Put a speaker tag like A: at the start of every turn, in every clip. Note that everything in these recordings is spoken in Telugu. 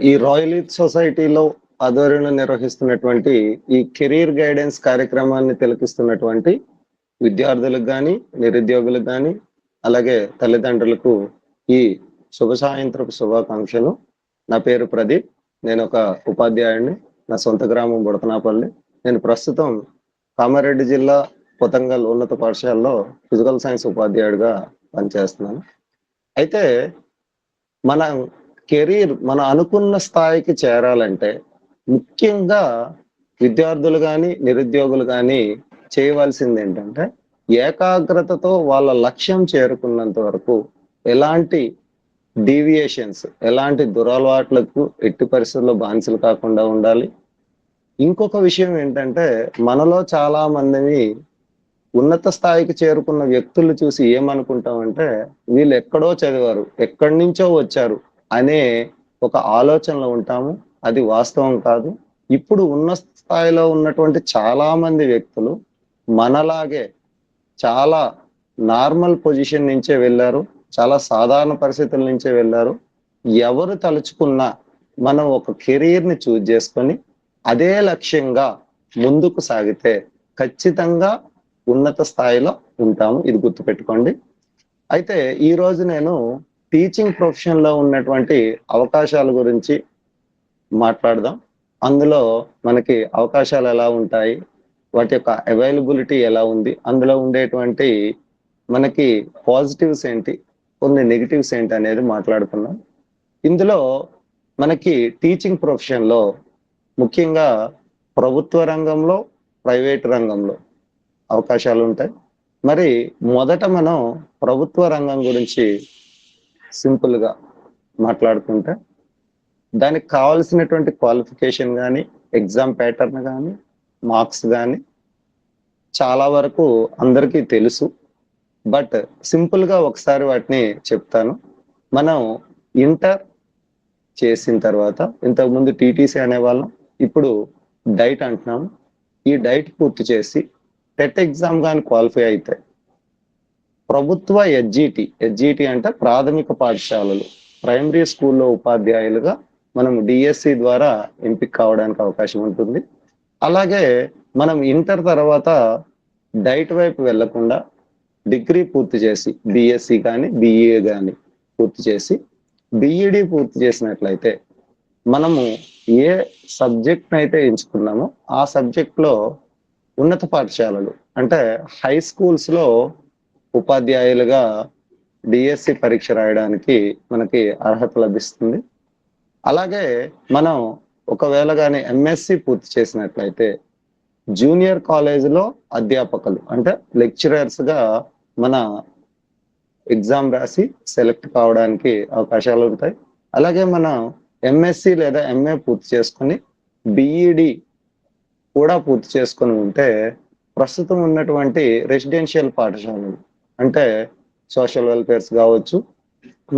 A: ఈ రాయల్ యూత్ సొసైటీలో ఆధ్వర్యంలో నిర్వహిస్తున్నటువంటి ఈ కెరీర్ గైడెన్స్ కార్యక్రమాన్ని తిలకిస్తున్నటువంటి విద్యార్థులకు కానీ నిరుద్యోగులకు కానీ అలాగే తల్లిదండ్రులకు ఈ శుభ సాయంత్రపు శుభాకాంక్షలు. నా పేరు ప్రదీప్. నేను ఒక ఉపాధ్యాయుడిని. నా సొంత గ్రామం బుడతనాపల్లి. నేను ప్రస్తుతం కామారెడ్డి జిల్లా పొతంగల్ ఉన్నత పాఠశాలలో ఫిజికల్ సైన్స్ ఉపాధ్యాయుడిగా పనిచేస్తున్నాను. అయితే మన కెరీర్ మనం అనుకున్న స్థాయికి చేరాలంటే ముఖ్యంగా విద్యార్థులు కానీ నిరుద్యోగులు కానీ చేయవలసింది ఏంటంటే ఏకాగ్రతతో వాళ్ళ లక్ష్యం చేరుకున్నంత వరకు ఎలాంటి డీవియేషన్స్ ఎలాంటి దురలవాట్లకు ఎట్టి పరిస్థితుల్లో బానిసలు కాకుండా ఉండాలి. ఇంకొక విషయం ఏంటంటే మనలో చాలా మందిని ఉన్నత స్థాయికి చేరుకున్న వ్యక్తులు చూసి ఏమనుకుంటామంటే వీళ్ళు ఎక్కడో చదివారు ఎక్కడి నుంచో వచ్చారు అనే ఒక ఆలోచనలో ఉంటాము. అది వాస్తవం కాదు. ఇప్పుడు ఉన్న స్థాయిలో ఉన్నటువంటి చాలా మంది వ్యక్తులు మనలాగే చాలా నార్మల్ పొజిషన్ నుంచే వెళ్ళారు. చాలా సాధారణ పరిస్థితుల నుంచే వెళ్ళారు. ఎవరు తలుచుకున్నా మనం ఒక కెరీర్ని చూజ్ చేసుకొని అదే లక్ష్యంగా ముందుకు సాగితే ఖచ్చితంగా ఉన్నత స్థాయిలో ఉంటాము. ఇది గుర్తుపెట్టుకోండి. అయితే ఈరోజు నేను టీచింగ్ ప్రొఫెషన్లో ఉన్నటువంటి అవకాశాల గురించి మాట్లాడదాం. అందులో మనకి అవకాశాలు ఎలా ఉంటాయి? వాటి యొక్క అవైలబిలిటీ ఎలా ఉంది? అందులో ఉండేటువంటి మనకి పాజిటివ్స్ ఏంటి? కొన్ని నెగిటివ్స్ ఏంటి అనేది మాట్లాడుకున్నాం ఇందులో మనకి టీచింగ్ ప్రొఫెషన్లో ముఖ్యంగా ప్రభుత్వ రంగంలో ప్రైవేట్ రంగంలో అవకాశాలు ఉంటాయి. మరి మొదట మనం ప్రభుత్వ రంగం గురించి సింపుల్గా మాట్లాడుకుంటే దానికి కావాల్సినటువంటి క్వాలిఫికేషన్ కానీ ఎగ్జామ్ ప్యాటర్న్ కానీ మార్క్స్ కానీ చాలా వరకు అందరికీ తెలుసు. బట్ సింపుల్గా ఒకసారి వాటిని చెప్తాను. మనం ఇంటర్ చేసిన తర్వాత ఇంతకుముందు టీటీసీ అనేవాళ్ళం ఇప్పుడు డైట్ అంటున్నాము. ఈ డైట్ పూర్తి చేసి టెట్ ఎగ్జామ్ కానీ క్వాలిఫై అయితే ప్రభుత్వ ఎస్జిటి ఎస్జిటి అంటే ప్రాథమిక పాఠశాలలు. ప్రైమరీ స్కూల్లో ఉపాధ్యాయులుగా మనం డిఎస్సి ద్వారా ఎంపిక కావడానికి అవకాశం ఉంటుంది. అలాగే మనం ఇంటర్ తర్వాత డైట్ వైపు వెళ్ళకుండా డిగ్రీ పూర్తి చేసి బిఎస్సి కానీ బిఏ కానీ పూర్తి చేసి బిఈడి పూర్తి చేసినట్లయితే మనము ఏ సబ్జెక్ట్ అయితే ఎంచుకున్నామో ఆ సబ్జెక్ట్లో ఉన్నత పాఠశాలలు అంటే హై స్కూల్స్లో ఉపాధ్యాయులుగా డిఎస్సి పరీక్ష రాయడానికి మనకి అర్హత లభిస్తుంది. అలాగే మనం ఒకవేళ కానీ ఎంఎస్సి పూర్తి చేసినట్లయితే జూనియర్ కాలేజీలో అధ్యాపకులు అంటే లెక్చరర్స్గా మన ఎగ్జామ్ రాసి సెలెక్ట్ కావడానికి అవకాశాలు ఉంటాయి. అలాగే మనం ఎంఎస్సి లేదా ఎంఏ పూర్తి చేసుకొని బిఈడి కూడా పూర్తి చేసుకొని ఉంటే ప్రస్తుతం ఉన్నటువంటి రెసిడెన్షియల్ పాఠశాలలు అంటే సోషల్ వెల్ఫేర్స్ కావచ్చు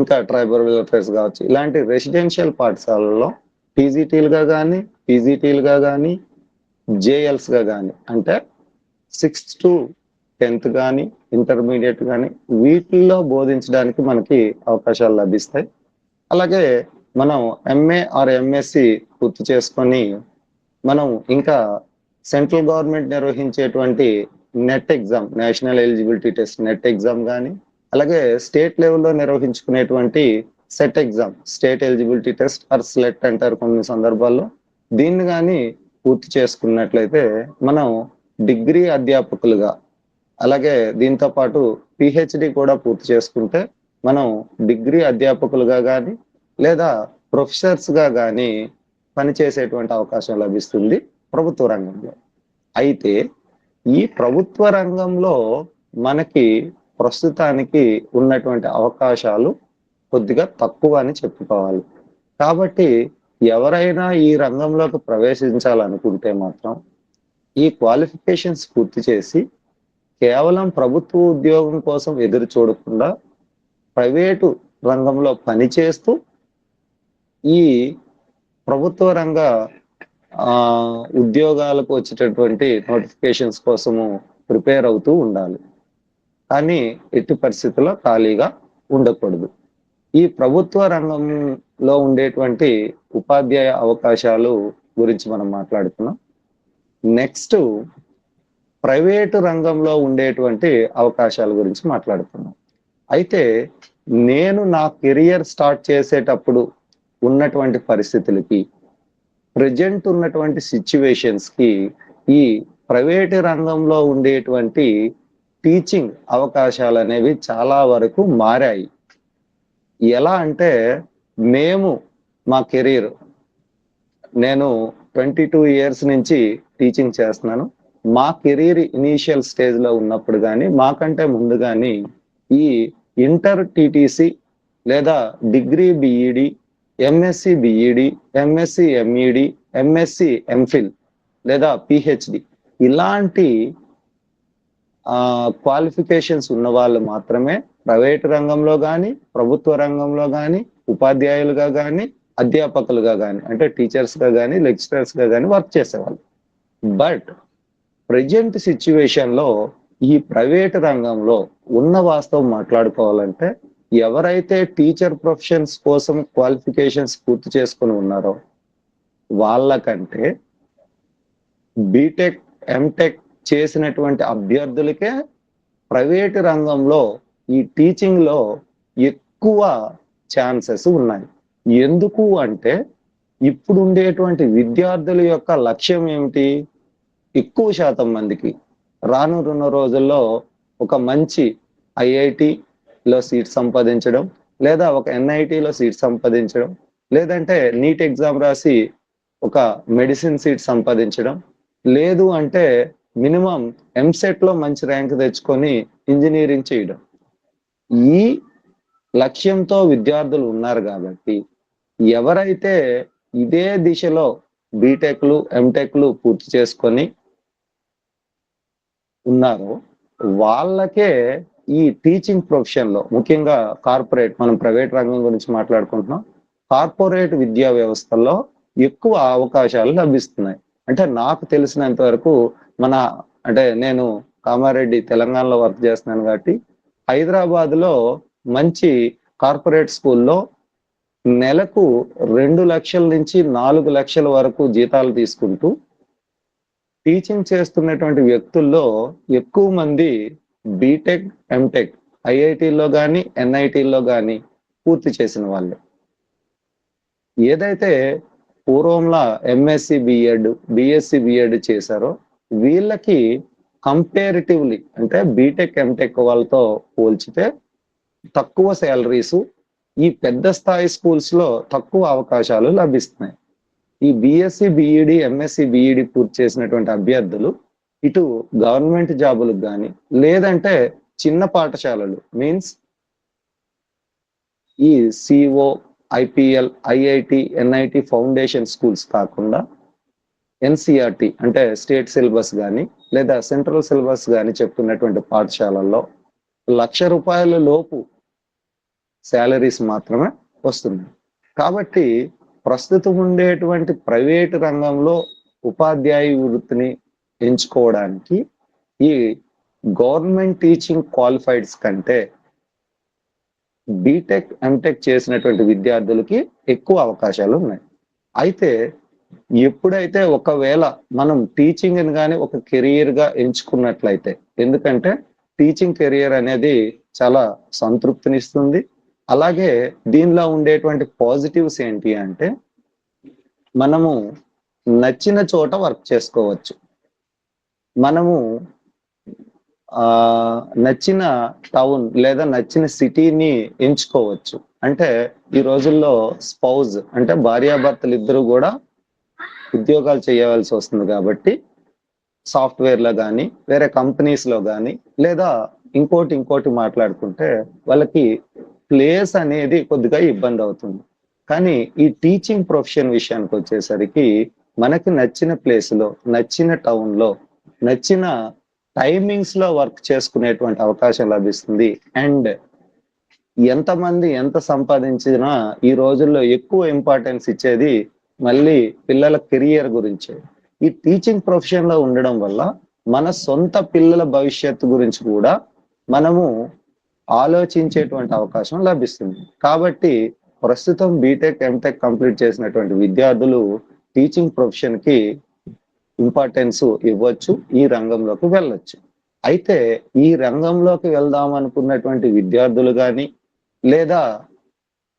A: ఇంకా ట్రైబల్ వెల్ఫేర్స్ కావచ్చు. ఇలాంటి రెసిడెన్షియల్ పాఠశాలల్లో పీజీటీలుగా కానీ పీజీటీలుగా కానీ జేఎల్స్గా కానీ అంటే సిక్స్త్ టు టెన్త్ కానీ ఇంటర్మీడియట్ కానీ వీటిల్లో బోధించడానికి మనకి అవకాశాలు లభిస్తాయి. అలాగే మనం ఎంఏ ఆర్ ఎంఎస్సి పూర్తి చేసుకొని మనం ఇంకా సెంట్రల్ గవర్నమెంట్ నిర్వహించేటువంటి NET exam national eligibility test NET exam కానీ అలాగే స్టేట్ లెవెల్లో నిర్వహించుకునేటువంటి SET exam state eligibility test or SLET అంటారు కొన్ని సందర్భాల్లో. దీన్ని కానీ పూర్తి చేసుకున్నట్లయితే మనం డిగ్రీ అధ్యాపకులుగా అలాగే దీంతో పాటు పిహెచ్డి కూడా పూర్తి చేసుకుంటే మనం డిగ్రీ అధ్యాపకులుగా కానీ లేదా ప్రొఫెసర్స్గా కానీ పనిచేసేటువంటి అవకాశం లభిస్తుంది ప్రభుత్వ రంగంలో. అయితే ఈ ప్రభుత్వ రంగంలో మనకి ప్రస్తుతానికి ఉన్నటువంటి అవకాశాలు కొద్దిగా తక్కువ అని చెప్పుకోవాలి. కాబట్టి ఎవరైనా ఈ రంగంలోకి ప్రవేశించాలనుకుంటే మాత్రం ఈ క్వాలిఫికేషన్స్ పూర్తి చేసి కేవలం ప్రభుత్వ ఉద్యోగం కోసం ఎదురు చూడకుండా ప్రైవేటు రంగంలో పనిచేస్తూ ఈ ప్రభుత్వ రంగ ఆ ఉద్యోగాలకు వచ్చేటటువంటి నోటిఫికేషన్స్ కోసము ప్రిపేర్ అవుతూ ఉండాలి. కానీ ఎట్టి పరిస్థితుల్లో ఖాళీగా ఉండకూడదు. ఈ ప్రభుత్వ రంగంలో ఉండేటువంటి ఉపాధ్యాయ అవకాశాలు గురించి మనం మాట్లాడుతున్నాం నెక్స్ట్ ప్రైవేటు రంగంలో ఉండేటువంటి అవకాశాల గురించి మాట్లాడుతున్నాం అయితే నేను నా కెరియర్ స్టార్ట్ చేసేటప్పుడు ఉన్నటువంటి పరిస్థితులకి ప్రజెంట్ ఉన్నటువంటి సిచ్యువేషన్స్కి ఈ ప్రైవేటు రంగంలో ఉండేటువంటి టీచింగ్ అవకాశాలు అనేవి చాలా వరకు మారాయి. ఎలా అంటే మేము మా కెరీర్ నేను ట్వంటీ టూ ఇయర్స్ నుంచి టీచింగ్ చేస్తున్నాను. మా కెరీర్ ఇనీషియల్ స్టేజ్లో ఉన్నప్పుడు కానీ మాకంటే ముందు కానీ ఈ ఇంటర్ టీటీసీ లేదా degree BEd MSc BEd MSc MEd MSc MPhil లేదా పిహెచ్డి ఇలాంటి క్వాలిఫికేషన్స్ ఉన్న వాళ్ళు మాత్రమే ప్రైవేట్ రంగంలో కానీ ప్రభుత్వ రంగంలో కానీ ఉపాధ్యాయులుగా కానీ అధ్యాపకులుగా కానీ అంటే టీచర్స్గా కానీ లెక్చరర్స్గా కానీ వర్క్ చేసేవాళ్ళు. బట్ ప్రజెంట్ సిచ్యువేషన్లో ఈ ప్రైవేట్ రంగంలో ఉన్న వాస్తవం మాట్లాడుకోవాలంటే ఎవరైతే టీచర్ ప్రొఫెషన్స్ కోసం క్వాలిఫికేషన్స్ పూర్తి చేసుకుని ఉన్నారో వాళ్ళకంటే బీటెక్ ఎంటెక్ చేసినటువంటి అభ్యర్థులకే ప్రైవేట్ రంగంలో ఈ టీచింగ్లో ఎక్కువ ఛాన్సెస్ ఉన్నాయి. ఎందుకు అంటే ఇప్పుడు ఉండేటువంటి విద్యార్థుల యొక్క లక్ష్యం ఏమిటి? ఎక్కువ శాతం మందికి రానున్న రోజుల్లో ఒక మంచి ఐఐటి లో సీట్ సంపాదించడం లేదా ఒక ఎన్ఐటిలో సీట్ సంపాదించడం లేదంటే నీట్ ఎగ్జామ్ రాసి ఒక మెడిసిన్ సీట్ సంపాదించడం లేదు అంటే మినిమం ఎంసెట్లో మంచి ర్యాంక్ తెచ్చుకొని ఇంజనీరింగ్ చేయడం. ఈ లక్ష్యంతో విద్యార్థులు ఉన్నారు కాబట్టి ఎవరైతే ఇదే దిశలో బీటెక్లు ఎంటెక్లు పూర్తి చేసుకొని ఉన్నారో వాళ్ళకే ఈ టీచింగ్ ప్రొఫెషన్లో ముఖ్యంగా కార్పొరేట్ మనం ప్రైవేట్ రంగం గురించి మాట్లాడుకుంటున్నాం కార్పొరేట్ విద్యా వ్యవస్థలో ఎక్కువ అవకాశాలు లభిస్తున్నాయి. అంటే నాకు తెలిసినంత వరకు మన అంటే నేను కామారెడ్డి తెలంగాణలో వర్క్ చేస్తున్నాను కాబట్టి హైదరాబాద్లో మంచి కార్పొరేట్ స్కూల్లో నెలకు రెండు లక్షల నుంచి నాలుగు లక్షల వరకు జీతాలు తీసుకుంటూ టీచింగ్ చేస్తున్నటువంటి వ్యక్తుల్లో ఎక్కువ మంది బీటెక్ ఎంటెక్ ఐఐటిలో కానీ ఎన్ఐటిలో కానీ పూర్తి చేసిన వాళ్ళు. ఏదైతే పూర్వంలో ఎంఎస్సి బిఎడ్ బిఎస్సి బిఎడ్ చేశారో వీళ్ళకి కంపేరిటివ్లీ అంటే బీటెక్ ఎంటెక్ వాళ్ళతో పోల్చితే తక్కువ శాలరీసు ఈ పెద్ద స్థాయి స్కూల్స్లో తక్కువ అవకాశాలు లభిస్తున్నాయి. ఈ బిఎస్సి బిఈడి ఎంఎస్సి బిఈడి పూర్తి చేసినటువంటి అభ్యర్థులు ఇటు గవర్నమెంట్ జాబులకు కానీ లేదంటే చిన్న పాఠశాలలు మీన్స్ ఈ CO IPL IIT NIT foundation schools కాకుండా ఎన్సిఆర్టి అంటే స్టేట్ సిలబస్ కానీ లేదా సెంట్రల్ సిలబస్ కానీ చెప్తున్నటువంటి పాఠశాలల్లో లక్ష రూపాయల లోపు శాలరీస్ మాత్రమే వస్తున్నాయి. కాబట్టి ప్రస్తుతం ఉండేటువంటి ప్రైవేట్ రంగంలో ఉపాధ్యాయ వృత్తిని ఎంచుకోవడానికి ఈ గవర్నమెంట్ టీచింగ్ క్వాలిఫైడ్స్ కంటే బీటెక్ ఎంటెక్ చేసినటువంటి విద్యార్థులకి ఎక్కువ అవకాశాలు ఉన్నాయి. అయితే ఎప్పుడైతే ఒకవేళ మనం టీచింగ్ కానీ ఒక కెరియర్గా ఎంచుకున్నట్లయితే ఎందుకంటే టీచింగ్ కెరియర్ అనేది చాలా సంతృప్తినిస్తుంది. అలాగే దీనిలో ఉండేటువంటి పాజిటివ్స్ ఏంటి అంటే మనము నచ్చిన చోట వర్క్ చేసుకోవచ్చు. మనము ఆ నచ్చిన టౌన్ లేదా నచ్చిన సిటీని ఎంచుకోవచ్చు. అంటే ఈ రోజుల్లో స్పౌజ్ అంటే భార్యాభర్తలు ఇద్దరు కూడా ఉద్యోగాలు చేయవలసి వస్తుంది కాబట్టి సాఫ్ట్వేర్లో కానీ వేరే కంపెనీస్లో కానీ లేదా ఇంకోటి ఇంకోటి మాట్లాడుకుంటే వాళ్ళకి ప్లేస్ అనేది కొద్దిగా ఇబ్బంది అవుతుంది. కానీ ఈ టీచింగ్ ప్రొఫెషన్ విషయానికి వచ్చేసరికి మనకి నచ్చిన ప్లేస్లో నచ్చిన టౌన్లో నచ్చిన టైమింగ్స్లో వర్క్ చేసుకునేటువంటి అవకాశం లభిస్తుంది. అండ్ ఎంతమంది ఎంత సంపాదించినా ఈ రోజుల్లో ఎక్కువ ఇంపార్టెన్స్ ఇచ్చేది మళ్ళీ పిల్లల కెరియర్ గురించే. ఈ టీచింగ్ ప్రొఫెషన్లో ఉండడం వల్ల మన సొంత పిల్లల భవిష్యత్తు గురించి కూడా మనము ఆలోచించేటువంటి అవకాశం లభిస్తుంది. కాబట్టి ప్రస్తుతం బీటెక్ ఎంటెక్ కంప్లీట్ చేసినటువంటి విద్యార్థులు టీచింగ్ ప్రొఫెషన్కి ఇంపార్టెన్స్ ఇవ్వచ్చు ఈ రంగంలోకి వెళ్ళొచ్చు. అయితే ఈ రంగంలోకి వెళ్దాం అనుకున్నటువంటి విద్యార్థులు కానీ లేదా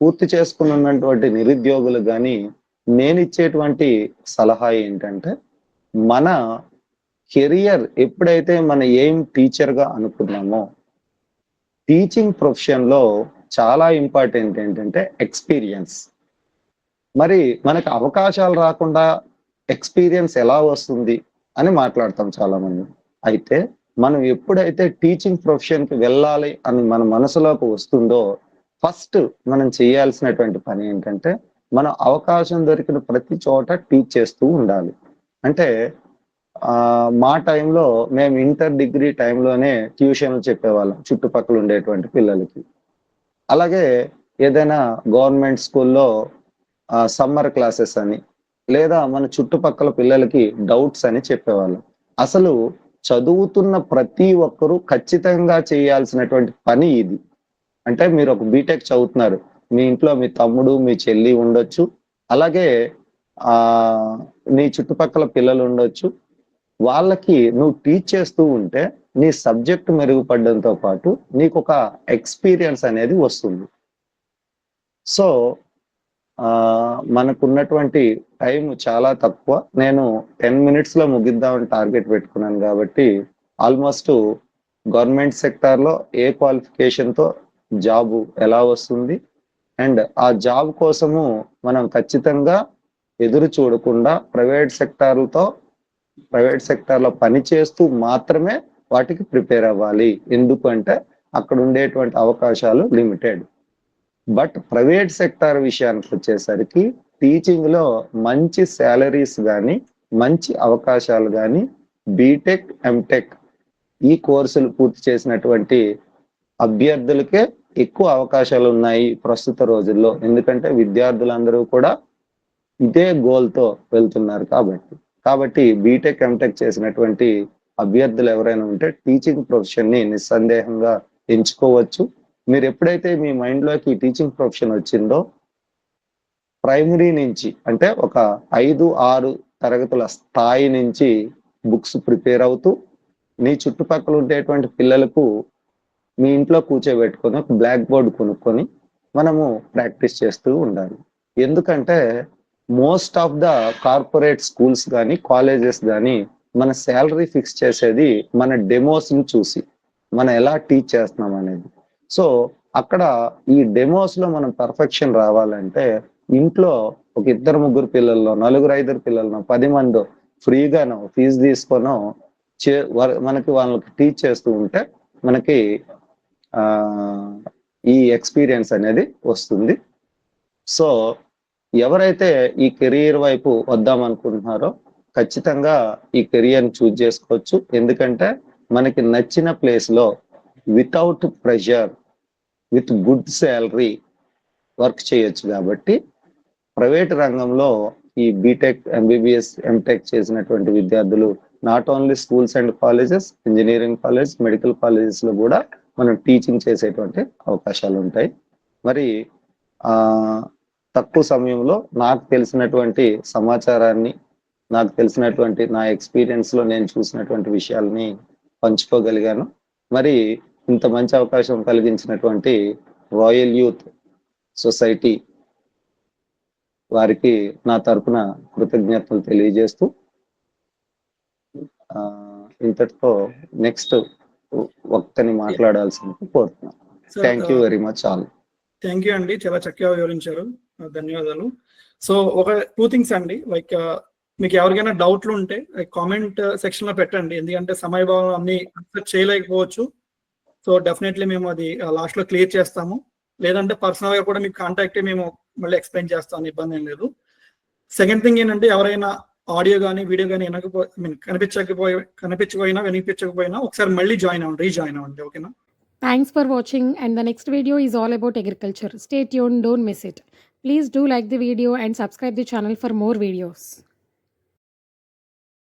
A: పూర్తి చేసుకున్నటువంటి నిరుద్యోగులు కానీ నేను ఇచ్చేటువంటి సలహా ఏంటంటే మన కెరియర్ ఎప్పుడైతే మన ఏం టీచర్గా అనుకున్నామో టీచింగ్ ప్రొఫెషన్లో చాలా ఇంపార్టెంట్ ఏంటంటే ఎక్స్పీరియన్స్ మరి మనకు అవకాశాలు రాకుండా ఎక్స్పీరియన్స్ ఎలా వస్తుంది అని మాట్లాడతాం చాలా మంది అయితే మనం ఎప్పుడైతే టీచింగ్ ప్రొఫెషన్కి వెళ్ళాలి అని మన మనసులోకి వస్తుందో ఫస్ట్ మనం చేయాల్సినటువంటి పని ఏంటంటే మనం అవకాశం దొరికిన ప్రతి చోట టీచ్ చేస్తూ ఉండాలి. అంటే మా టైంలో మేము ఇంటర్ డిగ్రీ టైంలోనే ట్యూషన్లు చెప్పేవాళ్ళం చుట్టుపక్కల ఉండేటువంటి పిల్లలకి. అలాగే ఏదైనా గవర్నమెంట్ స్కూల్లో సమ్మర్ క్లాసెస్ అని లేదా మన చుట్టుపక్కల పిల్లలకి డౌట్స్ అని చెప్పేవాళ్ళం. అసలు చదువుతున్న ప్రతి ఒక్కరూ ఖచ్చితంగా చేయాల్సినటువంటి పని ఇది. అంటే మీరు ఒక బీటెక్ చదువుతున్నారు. మీ ఇంట్లో మీ తమ్ముడు మీ చెల్లి ఉండొచ్చు. అలాగే ఆ నీ చుట్టుపక్కల పిల్లలు ఉండొచ్చు. వాళ్ళకి నువ్వు టీచ్ చేస్తూ ఉంటే నీ సబ్జెక్ట్ మెరుగుపడడంతో పాటు నీకు ఒక ఎక్స్పీరియన్స్ అనేది వస్తుంది. సో మనకున్నటువంటి టైం చాలా తక్కువ. నేను టెన్ మినిట్స్లో ముగిద్దామని టార్గెట్ పెట్టుకున్నాను కాబట్టి ఆల్మోస్ట్ గవర్నమెంట్ సెక్టార్లో ఏ క్వాలిఫికేషన్తో జాబ్ ఎలా వస్తుంది? అండ్ ఆ జాబ్ కోసము మనం ఖచ్చితంగా ఎదురు చూడకుండా ప్రైవేట్ సెక్టార్లతో ప్రైవేట్ సెక్టార్లో పని చేస్తూ మాత్రమే వాటికి ప్రిపేర్ అవ్వాలి. ఎందుకంటే అక్కడ ఉండేటువంటి అవకాశాలు లిమిటెడ్ బట్ ప్రైవేట్ సెక్టార్ విషయానికి వచ్చేసరికి టీచింగ్లో మంచి శాలరీస్ కానీ మంచి అవకాశాలు కానీ బీటెక్ ఎంటెక్ ఈ కోర్సులు పూర్తి చేసినటువంటి అభ్యర్థులకే ఎక్కువ అవకాశాలు ఉన్నాయి ప్రస్తుత రోజుల్లో. ఎందుకంటే విద్యార్థులందరూ కూడా ఇదే గోల్తో వెళ్తున్నారు కాబట్టి. కాబట్టి బీటెక్ ఎంటెక్ చేసినటువంటి అభ్యర్థులు ఎవరైనా ఉంటే టీచింగ్ ప్రొఫెషన్ని నిస్సందేహంగా ఎంచుకోవచ్చు. మీరు ఎప్పుడైతే మీ మైండ్లోకి టీచింగ్ ప్రొఫెషన్ వచ్చిందో ప్రైమరీ నుంచి అంటే ఒక ఐదు ఆరు తరగతుల స్థాయి నుంచి బుక్స్ ప్రిపేర్ అవుతూ నీ చుట్టుపక్కల ఉండేటువంటి పిల్లలకు మీ ఇంట్లో కూర్చోబెట్టుకొని ఒక బ్లాక్ బోర్డ్ కొనుక్కొని మనము ప్రాక్టీస్ చేస్తూ ఉండాలి. ఎందుకంటే most of the corporate schools కానీ కాలేజెస్ కానీ మన శాలరీ ఫిక్స్ చేసేది మన డెమోస్ని చూసి మనం ఎలా టీచ్ చేస్తున్నాం అనేది. సో అక్కడ ఈ డెమోస్లో మనం పర్ఫెక్షన్ రావాలంటే ఇంట్లో ఒక ఇద్దరు ముగ్గురు పిల్లల్లో నలుగురు ఐదుగురు పిల్లలను పది మంది ఫ్రీగానో ఫీజు తీసుకోనో చే మనకి వాళ్ళకి టీచ్ చేస్తూ ఉంటే మనకి ఆ ఈ ఎక్స్పీరియన్స్ అనేది వస్తుంది. సో ఎవరైతే ఈ కెరియర్ వైపు వద్దాం అనుకుంటున్నారో ఖచ్చితంగా ఈ కెరియర్ చూజ్ చేసుకోవచ్చు. ఎందుకంటే మనకి నచ్చిన ప్లేస్లో without pressure with good salary work చేయొచ్చు కాబట్టి ప్రైవేట్ రంగంలో ఈ బీటెక్ ఎంబీబీఎస్ ఎంటెక్ చేసినటువంటి విద్యార్థులు not only schools and colleges engineering college medical కాలేజెస్లో కూడా మనం టీచింగ్ చేసేటువంటి అవకాశాలు ఉంటాయి. మరి ఆ తక్కువ సమయంలో నాకు తెలిసినటువంటి సమాచారాన్ని నాకు తెలిసినటువంటి నా ఎక్స్పీరియన్స్లో నేను చూసినటువంటి విషయాల్ని పంచుకోగలిగాను. మరి ఇంత మంచి అవకాశం కలిగించినటువంటి రాయల్ యూత్ సొసైటీ వారికి నా తరపున కృతజ్ఞతలు తెలియజేస్తూ ఇంతటితో నెక్స్ట్ వక్తని మాట్లాడాల్సింది కోరుతున్నాను. Thank you very much all
B: thank you అండి. చాలా చక్కగా వివరించారు. ధన్యవాదాలు. సో ఒక టూ థింగ్స్ అండి. లైక్ మీకు ఎవరికైనా డౌట్లు ఉంటే కామెంట్ సెక్షన్లో పెట్టండి. ఎందుకంటే సమయభావం అన్ని చేయలేకపోవచ్చు. సో డెఫినెట్లీ మేము అది లాస్ట్లో క్లియర్ చేస్తాము. లేదంటే పర్సనల్గా కూడా మీకు కాంటాక్ట్ మేము మళ్ళీ ఎక్స్ప్లెయిన్ చేస్తాను ఇబ్బంది ఏం లేదు. సెకండ్ థింగ్ ఏంటంటే ఎవరైనా ఆడియో కానీ వీడియో కానీ వినకపో ఐ మీన్ కనిపించకపోయి కనిపించకపోయినా వినిపించకపోయినా ఒకసారి మళ్ళీ జాయిన్ అవ్వండి రీజాయిన్ అవ్వండి ఓకేనా
C: thanks for watching and the next video is all about agriculture state Yoon don't miss it please do like the video and subscribe the channel for more videos